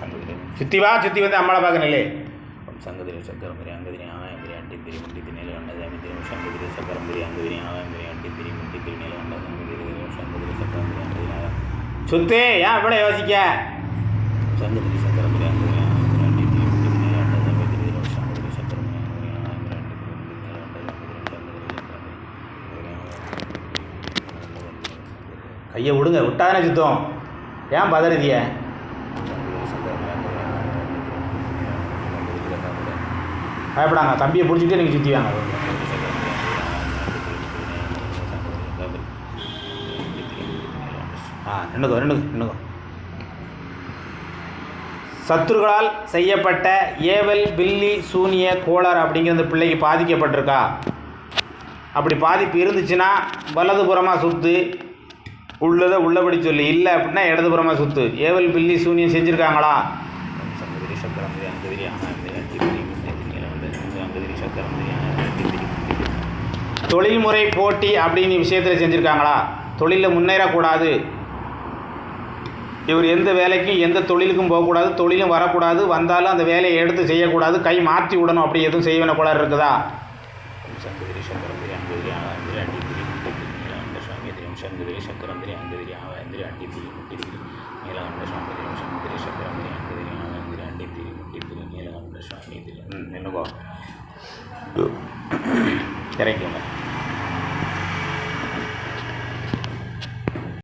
சங்கதிரி சுற்றி வா சுற்றி வந்து அம்மாவை பார்க்க நிலை ஓம் சங்கதிரி சக்கரம்பரி அங்கதிரி ஆகாயந்திரி அண்டித்திரி முண்டித்திரி நிலை கண்டது அமித்திரி ஓம் சங்கதிரி சக்கரம் சக்கரம்பரி அங்கதிரி ஆகாயந்திரி அண்டித்திரி முண்டித்திரி நிலை கண்டது அமித்திரி ஓம் சங்கதிரி சக்கரம் சக்கரம்பரி அங்கதிரி ஆகாயம் சுத்து ஏன் இவ்வளோ யோசிக்க சங்கதிரி சக்கரம்பரி அங்கதிரி அங்கதிரி கையை விடுங்க விட்டாதானே சுத்தம் ஏன் பதறதிய பயப்படாங்க தம்பியை பிடிச்சிட்டு நீங்கள் சுற்றி வாங்க. ஆ நின்றுக்கோ நின்றுக்கோ நின்றுக்கோ சத்துருக்களால் செய்யப்பட்ட ஏவல் பில்லி சூனிய கோளார் அப்படிங்கிற அந்த பிள்ளைக்கு பாதிக்கப்பட்டிருக்கா? அப்படி பாதிப்பு இருந்துச்சுன்னா வலதுபுறமாக சுற்று உள்ளதை உள்ளபடி சொல்லி. இல்லை அப்படின்னா இடதுபுறமாக சுற்று ஏவல் பில்லி சூனியம் செஞ்சுருக்காங்களா? தொழில்முறை போட்டி அப்படின்னு விஷயத்தில் செஞ்சுருக்காங்களா? தொழிலில் முன்னேறக்கூடாது. இவர் எந்த வேலைக்கும் எந்த தொழிலுக்கும் போகக்கூடாது தொழிலும் வரக்கூடாது வந்தாலும் அந்த வேலையை எடுத்து செய்யக்கூடாது கை மாற்றி விடணும் அப்படி எதுவும் செய்வன கூட இருக்குதா? சங்கதிரி சக்கரந்திரி அங்கதிரி நீலகண்ட சுவாமிதிரி சங்கதிரி சக்கரந்திரி அங்கதிரி ஆகாந்திரி அண்டித்திரி முட்டித்திரி நீலகண்ட சுவாமிதிரி சங்கதிரி அங்கதிரி நீலகண்ட சுவாமிதிரி